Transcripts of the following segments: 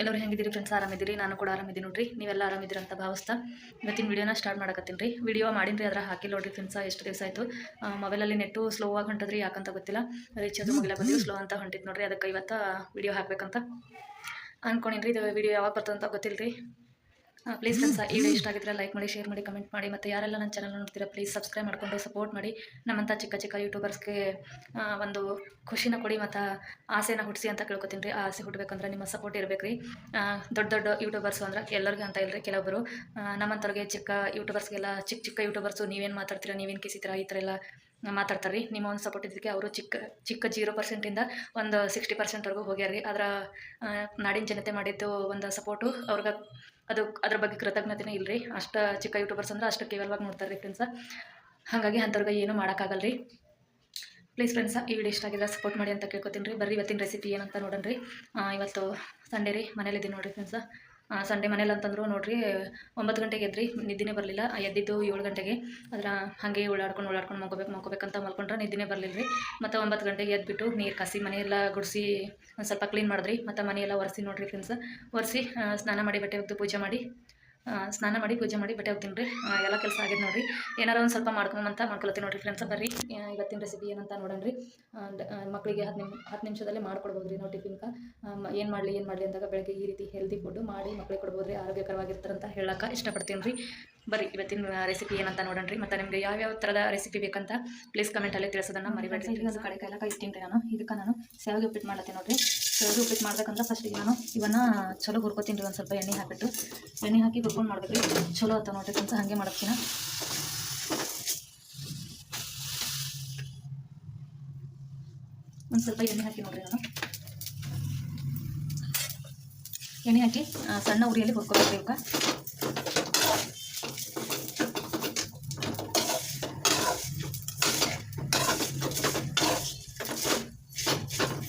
ಎಲ್ಲರೂ ಹೆಂಗಿದ್ದೀರಿ ಫ್ರೆಂಡ್ಸ್ ಆರಾಮಿದ್ದೀರಿ? ನಾನು ಕೂಡ ಆರಾಮಿದ್ದೀನಿ ನೋಡ್ರಿ. ನೀವೆಲ್ಲ ಆರಾಮಿದ್ದೀರಿ ಅಂತ ಭಾವಿಸ್ತಾ ಇವತ್ತಿನ ವಿಡಿಯೋನ ಸ್ಟಾರ್ಟ್ ಮಾಡಕತ್ತೀನಿ ರೀ. ವಿಡಿಯೋ ಮಾಡಿನ್ರಿ ಅದರ ಹಾಕಿ ನೋಡ್ರಿ ಫ್ರೆಂಡ್ಸ್ ಎಷ್ಟು ದಿವಸ ಆಯಿತು. ಮೊಬೈಲಲ್ಲಿ ನೆಟ್ಟು ಸ್ಲೋ ಆಗಿ ಹೊಂಟದ್ರಿ, ಯಾಕಂತ ಗೊತ್ತಿಲ್ಲ. ರೀಚ್ ಅದು ಮುಗಿಲ ಬಂದು ಸ್ಲೋ ಅಂತ ಹೊಂಟಿದ್ದು ನೋಡ್ರಿ. ಅದಕ್ಕೆ ಇವತ್ತು ವಿಡಿಯೋ ಹಾಕ್ಬೇಕಂತ ಅನ್ಕೊಂಡಿನ್ರಿ. ಇದು ವಿಡಿಯೋ ಯಾವಾಗ ಬರ್ತದಂತ ಗೊತ್ತಿಲ್ಲ ರೀ ಪ್ಲೀಸ್ ಫ್ರೆಂಡ್ಸ್ ಈ ವಿಡಿಯೋ ಇಷ್ಟ ಆಗಿದ್ರೆ ಲೈಕ್ ಮಾಡಿ ಶೇರ್ ಮಾಡಿ ಕಮೆಂಟ್ ಮಾಡಿ, ಮತ್ತು ಯಾರೆಲ್ಲ ನನ್ನ ಚಾನಲ್ ನೋಡ್ತೀರಾ ಪ್ಲೀಸ್ ಸಬ್ಸ್ಕ್ರೈಬ್ ಮಾಡ್ಕೊಂಡು ಸಪೋರ್ಟ್ ಮಾಡಿ. ನಮ್ಮಂಥ ಚಿಕ್ಕ ಚಿಕ್ಕ ಯೂಟ್ಯೂಬರ್ಸ್ಗೆ ಒಂದು ಖುಷಿನ ಕೊಡಿ, ಮತ್ತು ಆಸೆನ ಹುಟ್ಟಿಸಿ ಅಂತ ಕೇಳ್ಕೊತೀನಿ ರೀ. ಆಸೆ ಹುಟ್ಟಬೇಕಂದ್ರೆ ನಿಮ್ಮ ಸಪೋರ್ಟ್ ಇರಬೇಕು ದೊಡ್ಡ ದೊಡ್ಡ ಯೂಟ್ಯೂಬರ್ಸು ಅಂದ್ರೆ ಎಲ್ಲರಿಗೂ ಅಂತ ಇಲ್ಲರಿ ಕೆಲವೊಬ್ಬರು ನಮ್ಮಂಥವ್ರಿಗೆ ಚಿಕ್ಕ ಯೂಟ್ಯೂಬರ್ಸ್ಗೆಲ್ಲ ಚಿಕ್ಕ ಚಿಕ್ಕ ಯೂಟ್ಯೂಬರ್ಸು ನೀವೇನು ಮಾತಾಡ್ತೀರಾ, ನೀವೇನು ಕಿಸಿತೀರಾ, ಈ ಥರ ಎಲ್ಲ ಮಾತಾಡ್ತಾರೆ ರೀ. ನಿಮ್ಮ ಒಂದು ಸಪೋರ್ಟ್ ಇದಕ್ಕೆ ಅವರು ಚಿಕ್ಕ ಚಿಕ್ಕ ಜೀರೋ ಪರ್ಸೆಂಟಿಂದ ಒಂದು ಸಿಕ್ಸ್ಟಿ ಪರ್ಸೆಂಟ್ವರೆಗೂ ಹೋಗ್ಯಾರ ರೀ. ಅದರ ನಾಡಿನ ಜನತೆ ಮಾಡಿದ್ದು ಒಂದು ಸಪೋರ್ಟು ಅವ್ರಿಗೆ ಅದು ಅದ್ರ ಬಗ್ಗೆ ಕೃತಜ್ಞತೆನೇ ಇಲ್ಲರಿ ಅಷ್ಟು ಚಿಕ್ಕ ಯೂಟ್ಯೂಬರ್ಸ್ ಅಂದ್ರೆ ಅಷ್ಟು ಕೇವಲವಾಗಿ ನೋಡ್ತಾರೆ ರೀ ಫ್ರೆಂಡ್ಸ ಹಾಗಾಗಿ ಅಂಥವ್ರಿಗೆ ಏನೂ ಮಾಡೋಕ್ಕಾಗಲ್ಲ ರೀ ಪ್ಲೀಸ್ ಫ್ರೆಂಡ್ಸ್ ಈ ವಿಡಿಯೋ ಇಷ್ಟ ಆಗಿದ್ರೆ ಸಪೋರ್ಟ್ ಮಾಡಿ ಅಂತ ಕೇಳ್ಕೊತೀನಿ ರೀ. ಬರ್ರಿ ಇವತ್ತಿನ ರೆಸಿಪಿ ಏನಂತ ನೋಡೋಣ ರೀ ಇವತ್ತು ಸಂಡೇ ರೀ ಮನೇಲಿದ್ದೀನಿ ನೋಡಿರಿ ಫ್ರೆಂಡ್ಸ ಸಂಡೇ ಮನೇಲಿ ಅಂತಂದ್ರು, ನೋಡ್ರಿ, ಒಂಬತ್ತು ಗಂಟೆಗೆ ಎದ್ರಿ, ನಿದ್ದೆನೇ ಬರಲಿಲ್ಲ. ಎದ್ದಿದ್ದು ಏಳು ಗಂಟೆಗೆ. ಅದರ ಹಾಗೆ ಓಡಾಡ್ಕೊಂಡು ಓಡಾಡ್ಕೊಂಡು ಮಲ್ಕೋಬೇಕು ಮಲ್ಕೋಬೇಕಂತ ಮಲ್ಕೊಂಡ್ರೆ ನಿದ್ದೆನೇ ಬರಲಿಲ್ಲ ರೀ ಮತ್ತು ಒಂಬತ್ತು ಗಂಟೆಗೆ ಎದ್ಬಿಟ್ಟು ನೀರು ಕಾಸಿ, ಮನೆಯೆಲ್ಲ ಗುಡಿಸಿ, ಒಂದು ಸ್ವಲ್ಪ ಕ್ಲೀನ್ ಮಾಡಿದ್ರಿ. ಮತ್ತು ಮನೆಯೆಲ್ಲ ಒರೆಸಿ ನೋಡಿರಿ ಫ್ರೆಂಡ್ಸ್ ಒರೆಸಿ ಸ್ನಾನ ಮಾಡಿ ಬಟ್ಟೆ ಒಗೆದು ಪೂಜೆ ಮಾಡಿ. ಸ್ನಾನ ಮಾಡಿ ಪೂಜೆ ಮಾಡಿ ಬಟ್ಟೆ ಹೋಗ್ತೀನಿ ರೀ ಎಲ್ಲ ಕೆಲಸ ಆಗಿದೆ ನೋಡಿರಿ. ಏನಾರ ಒಂದು ಸ್ವಲ್ಪ ಮಾಡ್ಕೊಂಬಂತ ಮಾಡ್ಕೊಳ್ತೀನಿ ನೋಡ್ರಿ ಫ್ರೆಂಡ್ಸ್ ಬರ್ರಿ. ಇವತ್ತಿನ ರೆಸಿಪಿ ಏನಂತ ನೋಡೋಣ ರೀ ಮಕ್ಕಳಿಗೆ ಹತ್ತು ನಿಮ್ ಹತ್ತು ನಿಮಿಷದಲ್ಲಿ ಮಾಡ್ಕೊಡ್ಬೋದು ರೀ ನಾವು ಟಿಫಿನ್ಗೆ ಏನು ಮಾಡಲಿ ಏನು ಮಾಡಲಿ ಅಂದಾಗ ಬೆಳಗ್ಗೆ ಈ ರೀತಿ ಹೆಲ್ದಿ ಫುಡ್ಡು ಮಾಡಿ ಮಕ್ಕಳಿಗೆ ಕೊಡ್ಬೋದು ರೀ ಆರೋಗ್ಯಕರವಾಗಿರ್ತಾರಂತ ಹೇಳಕ್ಕೆ ಇಷ್ಟಪಡ್ತೀನಿ ರೀ. ಬರ್ರಿ ಇವತ್ತಿನ ರೆಸಿಪಿ ಏನಂತ ನೋಡೋಣ ರೀ ಮತ್ತು ನಿಮಗೆ ಯಾವ್ಯಾವ ಥರದ ರೆಸಿಪಿ ಬೇಕಂತ ಪ್ಲೀಸ್ ಕಮೆಂಟಲ್ಲಿ ತಿಳಿಸೋದನ್ನು ಮರಿಬೇಡ್ರಿ ಈಗ ಕಡೆ ಕಾಯಿಸ್ತೀನಿ ರೀ ನಾನು. ಇದಕ್ಕೆ ನಾನು ಶಾವಿಗೆ ಉಪ್ಪಿಟ್ಟು ಮಾಡ್ತೀನಿ ನೋಡ್ರಿ. ಶಾವಿಗೆ ಉಪ್ಪಿಟ್ಟು ಮಾಡ್ಬೇಕಂದ್ರೆ ಫಸ್ಟಿಗೆ ನಾನು ಇವನ್ನ ಚಲೋ ಹುರ್ಕೋತೀನಿ ರೀ ಒಂದು ಸ್ವಲ್ಪ ಎಣ್ಣೆ ಹಾಕಿಬಿಟ್ಟು. ಎಣ್ಣೆ ಹಾಕಿ ಹುರ್ಕೊಂಡು ಮಾಡ್ಬೇಕು ರೀ. ಚಲೋ ಆತ ನೋಡ್ರಿ ಅಂತ ಹಾಗೆ ಮಾಡ್ತೀನಿ ಒಂದು ಸ್ವಲ್ಪ ಎಣ್ಣೆ ಹಾಕಿ ನೋಡ್ರಿ ನಾನು. ಎಣ್ಣೆ ಹಾಕಿ ಸಣ್ಣ ಉರಿಯಲ್ಲಿ ಹುರ್ಕೊಬೇಕು ಇವಕ್ಕೆ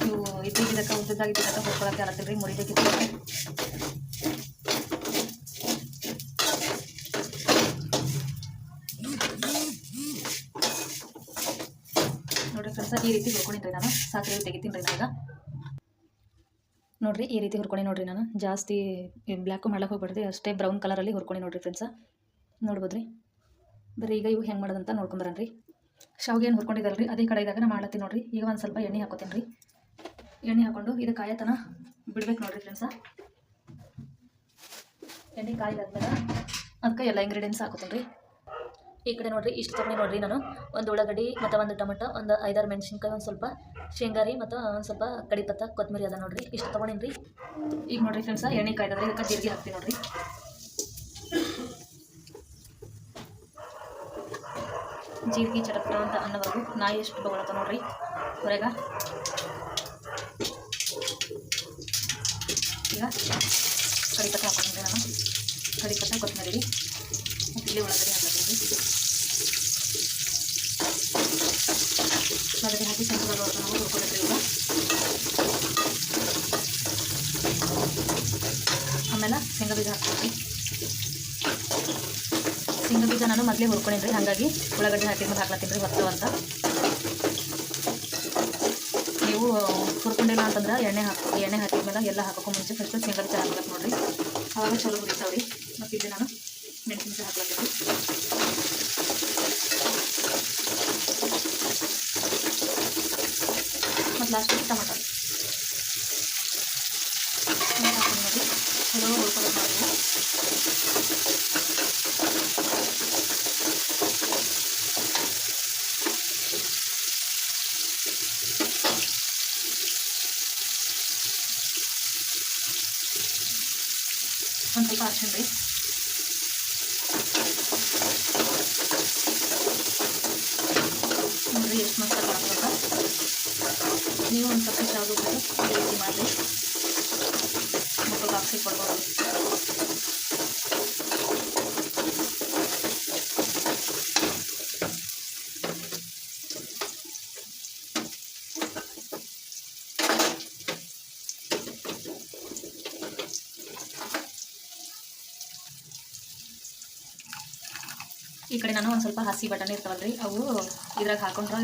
ಇವು ಇದ್ದಿದ್ದಕ್ಕೆ ಅಂತ ಹುರ್ಕೊಳಕ್ಕೆ ಆಗತ್ತಿಲ್ಲ ರೀ ಮುರಿಬೇಕಿತ್ತು. ನೋಡ್ರಿ ಫ್ರೆಂಡ್ಸ ಈ ರೀತಿ ಹುರ್ಕೊಂಡಿದ್ರಿ ನಾನು. ಸಾಕ್ರೆ ತೆಗಿತೀನಿ ರೀ ಇವಾಗ ನೋಡ್ರಿ, ಈ ರೀತಿ ಹುರ್ಕೊಂಡು ನೋಡ್ರಿ ನಾನು. ಜಾಸ್ತಿ ಬ್ಲ್ಯಾಕು ಮಾಡ್ಲಕ್ಕೆ ಹೋಗ್ಬಾರ್ದು ಅಷ್ಟೇ ಬ್ರೌನ್ ಕಲರಲ್ಲಿ ಹುರ್ಕೊಂಡು ನೋಡ್ರಿ ಫ್ರೆಂಡ್ಸ. ನೋಡ್ಬೋದ್ರಿ? ಬರೀ ಈಗ ಇವು ಹೆಂಗೆ ಮಾಡೋದಂತ ನೋಡ್ಕೊಂಬರನ್ರಿ ಶಾವಿಗೆ ಏನು ಹುರ್ಕೊಂಡಿದ್ದಲ್ಲ ರೀ ಅದೇ ಕಡೆ ಇದ್ದಾಗ ನಾ ಮಾಡ್ಲತ್ತೀನಿ ನೋಡ್ರಿ. ಈಗ ಒಂದು ಸ್ವಲ್ಪ ಎಣ್ಣೆ ಹಾಕೋತೀನಿ ರೀ ಎಣ್ಣೆ ಹಾಕೊಂಡು ಇದು ಕಾಯತನ ಬಿಡ್ಬೇಕು ನೋಡ್ರಿ ಫ್ರೆಂಡ್ಸ ಎಣ್ಣೆ ಕಾಯ್ದಾದ್ಮೇಲೆ ಅದಕ್ಕೆ ಎಲ್ಲ ಇಂಗ್ರೀಡಿಯೆಂಟ್ಸ್ ಹಾಕೋತೀನಿ ರೀ ಈ ಕಡೆ ನೋಡ್ರಿ, ಇಷ್ಟು ತೊಗೊಂಡು ನೋಡ್ರಿ ನಾನು. ಒಂದು ಉಳ್ಳಾಗಡ್ಡಿ ಮತ್ತು ಒಂದು ಟೊಮೆಟೊ, ಒಂದು ಐದಾರು ಮೆಣಸಿನ್ಕಾಯಿ, ಒಂದು ಸ್ವಲ್ಪ ಶೇಂಗಾ ರೀ ಮತ್ತು ಒಂದು ಸ್ವಲ್ಪ ಕಡಿಪತ್ತ ಕೊತ್ತಂಬರಿ ಅದ ನೋಡ್ರಿ. ಇಷ್ಟು ತೊಗೊಂಡಿನಿ ರೀ ಈಗ ನೋಡ್ರಿ ಫ್ರೆಂಡ್ಸ ಎಣ್ಣೆ ಕಾಯ್ದಾದ್ರೆ ಇದಕ್ಕೆ ಜೀರಿಗೆ ಹಾಕ್ತೀನಿ ನೋಡ್ರಿ. ಜೀರಿಗೆ ಚಟಪಟ ಅಂತ ಅನ್ನೋದು ನಾಯಿ ಎಷ್ಟು ತೊಗೊಳತ್ತ ನೋಡ್ರಿ. ಹೊರಗ. ಈಗ ಕಡಿಪತ್ತ ಹಾಕೊಂಡಿದ್ದೆ ನಾನು. ಕಡಿಪತ್ತ ಕೊತ್ತಂಬರಿ. ಮತ್ತು ಇಲ್ಲಿ ಒಳಗಡೆ ರೀ ಒಳಗಡೆ ಹಾಕಿ ಸ್ವಲ್ಪ ಬರುವ ನಾವು ಹುರ್ಕೊಬೇಕು ಈಗ. ಆಮೇಲೆ ಶೇಂಗಾ ಬೀಜ ಹಾಕ್ತೀನಿ ಶೇಂಗಾ ಬೀಜ ನಾನು ಮೊದಲೇ ಹುರ್ಕೊಂಡಿದ್ರಿ ಹಾಗಾಗಿ ಉಳ್ಳಾಗಡ್ಡೆ ಹಾಕಿದ್ಮೇಲೆ ಹಾಕ್ಲತ್ತೀನಿ ರೀ, ಹೊತ್ತು ಅಂತ. ನೀವು ಹುರ್ಕೊಂಡಿಲ್ಲ ಅಂತಂದ್ರೆ ಎಣ್ಣೆ ಹಾಕಿ ಎಣ್ಣೆ ಹಾಕಿದ್ಮೇಲೆ ಎಲ್ಲ ಹಾಕೋಕೆ ಮುಂಚೆ ಫಸ್ಟ್ ಶೇಂಗಾ ಚಹಾ ಹಾಕ್ಬೇಕು ನೋಡಿರಿ. ಅವಾಗ ಚಲೋ ಹುರಿತಾವ್ರಿ. ಮತ್ತು ಇದು ನಾನು ಮೆಣಸಿನ್ಕಾಯಿ ಹಾಕ್ಲತ್ತೀನಿ ಮತ್ತು ಲಾಸ್ಟಿಗೆ ಟೊಮಟೊ ಹಾಕ್ತೀನಿ ನೋಡಿ ಚಲೋ ಹುರ್ಕೊಬೇಕು ನಾವು ಒಂದು ಸ್ವಲ್ಪ ಅರ್ಶಿಣ ರೀ ನೋಡ್ರಿ ಎಷ್ಟು ಮಸ್ತ್ ಕಾಣ್ತದ ನೀವು ಒಂದು ಸ್ವಲ್ಪ ಶಾವಿಗೆ ಬಿಟ್ಟು ಈ ರೀತಿ ಮಾಡಿ ಮಕ್ಕಳಿಗೆ ಹಾಕ್ಸಿ ಕೊಡ್ಬೋದು ಈ ಕಡೆ ನಾನು ಒಂದು ಸ್ವಲ್ಪ ಹಸಿ ಬಟಾಣಿ ಇರ್ತಾವಲ್ಲ ರೀ ಅವು ಇದ್ರಾಗ ಹಾಕೊಂಡ್ರೆ,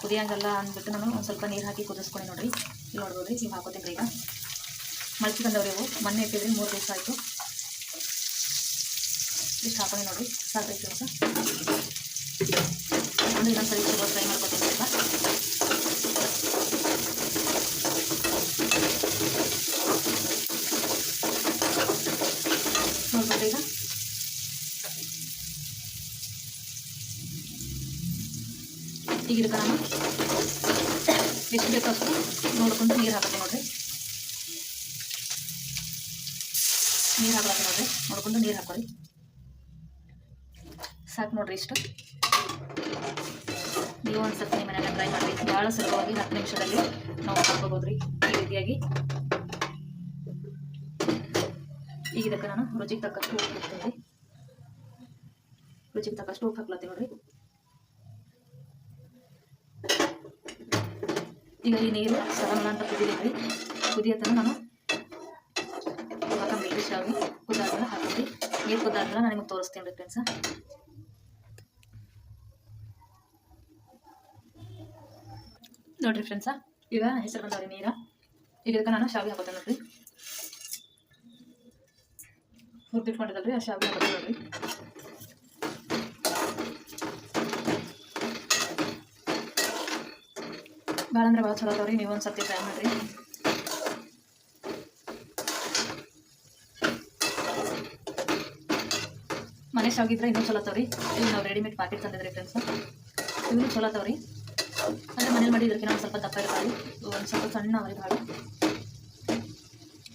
ಕುದಿಯಂಗಲ್ಲ ಅಂದ್ಬಿಟ್ಟು ನಾನು ಒಂದು ಸ್ವಲ್ಪ ನೀರು ಹಾಕಿ ಕುದಿಸ್ಕೊಂಡು ನೋಡ್ರಿ. ನೋಡ್ಬೋದು ರೀ ಈಗ ಹಾಕೋತೀನಿ ರೀ ಈಗ. ಮಳಚಿ ಬಂದವ್ರಿ ಇವು. ಮೊನ್ನೆ ಇಟ್ಟಿದ್ರಿ, ಮೂರು ದಿವಸ ಆಯಿತು. ಇಷ್ಟು ಹಾಕೋಣ ನೋಡಿರಿ, ಸಾಕ್ರಿ ಕೆಲಸ. ಒಂದು ಇನ್ನೊಂದ್ಸರಿ ಸ್ವಲ್ಪ ಫ್ರೈ ಮಾಡ್ಕೊತೀನಿ ನೋಡ್ಬೋದು ಈಗ ಈಗ ಇದಕ್ಕೆ ನಾನು ಎಷ್ಟು ಬೇಕು ಅಷ್ಟು ನೋಡ್ಕೊಂಡು ನೀರು ಹಾಕತ್ತೆ ನೋಡ್ರಿ. ನೀರು ಹಾಕತ್ತೆ ನೋಡ್ರಿ. ನೋಡ್ಕೊಂಡು ನೀರು ಹಾಕೋರಿ. ಸಾಕು ನೋಡ್ರಿ ಇಷ್ಟು. ನೀವು ಒಂದು ಸರ್ತಿ ನಿಮ್ಮ ಮನೆಯನ್ನು ಟ್ರೈ ಮಾಡಿರಿ. ಭಾಳ ಸುಲಭವಾಗಿ ಹತ್ತು ನಿಮಿಷದಲ್ಲಿ ನಾವು ಮಾಡ್ಕೋಬೋದು ರೀ ಈ ರೀತಿಯಾಗಿ. ಈಗ ಇದಕ್ಕೆ ನಾನು ರುಚಿಗೆ ತಕ್ಕಷ್ಟು ಉಪ್ಪು ಹಾಕ್ತೀನಿ ರುಚಿಗೆ ತಕ್ಕಷ್ಟು ಉಪ್ಪು ಹಾಕ್ಲತ್ತೀನಿ ನೋಡ್ರಿ. ಈಗ ಈ ನೀರು ಸರಮಲ ಅಂತ ಕುದಿದೈತ್ರಿ ಕುದಿಯತ್ತನ ನಾನು ಹಾಕಂಬಿಡ್ರಿ ಶಾವಿ ಕುದ್ದಾದ್ಮೇಲೆ ಹಾಕಂಬ್ರಿ ನೀರು ಕುದ್ದಾದ್ಮೇಲೆ ನಾನು ನಿಮಗೆ ತೋರಿಸ್ತೀನಿ ರೀ ಫ್ರೆಂಡ್ಸ ನೋಡ್ರಿ ಫ್ರೆಂಡ್ಸ ಈಗ ಹೆಸರು ಬಂದವ್ರಿ ನೀರ. ಈಗ ಇದಕ್ಕೆ ನಾನು ಶಾವಿ ಹಾಕೋತೇನೆ ನೋಡ್ರಿ. ಹುರಿದಿಟ್ಕೊಂಡಿದ್ದಲ್ರಿ, ಆ ಶಾವಿ ಹಾಕೋತೇನೆ ನೋಡ್ರಿ. ಭಾಳ ಅಂದ್ರೆ ಭಾಳ ಚಲೋ ಅದಾವ್ರಿ ನೀವು ಒಂದು ಸರ್ತಿ ಟ್ರೈ ಮಾಡ್ರಿ. ಮನೆ ಶಾವಿದ್ರೆ ಇನ್ನೂ ಚಲೋ ಅದಾವ್ರಿ. ಇಲ್ಲಿ ನಾವು ರೆಡಿಮೇಡ್ ಪ್ಯಾಕೆಟ್ ತಂದಿದ್ರಿ ಫ್ರೆಂಡ್ಸ್ ಇವನು ಚಲೋ ಅದಾವ್ರಿ. ಅಂದರೆ ಮನೇಲಿ ಮಾಡಿದ್ರಕ್ಕಿಂತ ಒಂದು ಸ್ವಲ್ಪ ದಪ್ಪ ಇರ್ತಾರೆ ಒಂದು ಸ್ವಲ್ಪ ಸಣ್ಣ ಅವ್ರಿ ಭಾಳ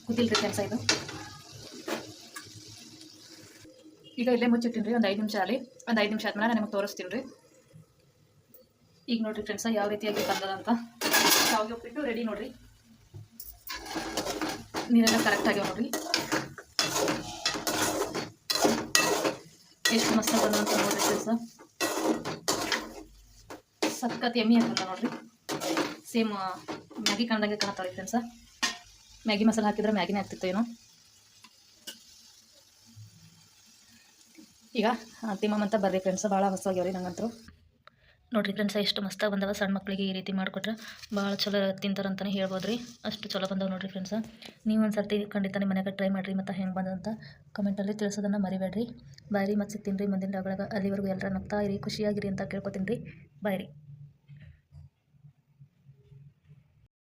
ಕುದಿಲ್ರಿ ಫ್ರೆಂಡ್ಸ ಇದು. ಈಗ ಇಲ್ಲೇ ಮುಚ್ಚಿಟ್ಟಿನಿ ರೀ ಒಂದು ಐದು ನಿಮಿಷ ಅಲ್ಲಿ ಒಂದು ಐದು ನಿಮಿಷ ಆದ್ಮೇಲೆ ನಾನು ನಿಮಗೆ ತೋರಿಸ್ತೀನಿ ರೀ ಈಗ ನೋಡ್ರಿ ಫ್ರೆಂಡ್ಸ ಯಾವ ರೀತಿಯಾಗಿ ಬಂದದಂತ ಶಾವಿಗೆ ಉಪ್ಪಿಟ್ಟು ರೆಡಿ ನೋಡ್ರಿ. ನೀರೆಲ್ಲ ಆಗ್ಯಾವ ನೋಡ್ರಿ. ಎಷ್ಟು ಮಸ್ತ್ ಬಂದಂತ ನೋಡ್ರಿ ಫ್ರೆಂಡ್ಸ ಸಖತ್ ಎಮ್ಮಿ ಅಂತ ನೋಡ್ರಿ. ಸೇಮ್ ಮ್ಯಾಗಿ ಕಾಣ್ದಂಗೆ ಕಾಣತ್ತವ್ರಿ ಫ್ರೆಂಡ್ಸ ಮ್ಯಾಗಿ ಮಸಾಲೆ ಹಾಕಿದ್ರೆ ಮ್ಯಾಗಿನೇ ಆಗ್ತಿತ್ತು ಏನೋ. ಈಗ ತಿಮ್ಮಮ್ಮ ಅಂತ ಬರ್ರಿ ಫ್ರೆಂಡ್ಸ್ ಭಾಳ ಹೊಸವಾಗ್ಯಾವ್ರಿ ನಂಗಂತೂ. ನೋಡ್ರಿ ಫ್ರೆಂಡ್ಸ್, ಎಷ್ಟು ಮಸ್ತಾಗಿ ಬಂದವ. ಸಣ್ಣ ಮಕ್ಕಳಿಗೆ ಈ ರೀತಿ ಮಾಡಿಕೊಟ್ರೆ ಭಾಳ ಚಲೋ ತಿಂತಾರಂತಲೇ ಹೇಳ್ಬೋದು ರೀ ಅಷ್ಟು ಚಲೋ ಬಂದವ ನೋಡ್ರಿ ಫ್ರೆಂಡ್ಸ. ನೀವು ಒಂದು ಸರ್ತಿ ಖಂಡಿತ ನಿಮ್ಮ ಮನೆಯಾಗ ಟ್ರೈ ಮಾಡಿರಿ ಮತ್ತು ಹೆಂಗೆ ಬಂದಂತ ಕಮೆಂಟಲ್ಲಿ ತಿಳಿಸೋದನ್ನು ಮರಿಬೇಡ್ರಿ. ಬಾಯ್ರಿ ಮತ್ತು ಸಿಗ್ತೀನಿ ರೀ ಮುಂದಿನ ಡಾಗಳಾಗ ಅಲ್ಲಿವರೆಗೂ ಎಲ್ಲರ ನಗ್ತಾ ಇರಿ, ಖುಷಿಯಾಗಿರಿ ಅಂತ ಕೇಳ್ಕೊತೀನಿ ರೀ. ಬಾಯ್ ರೀ.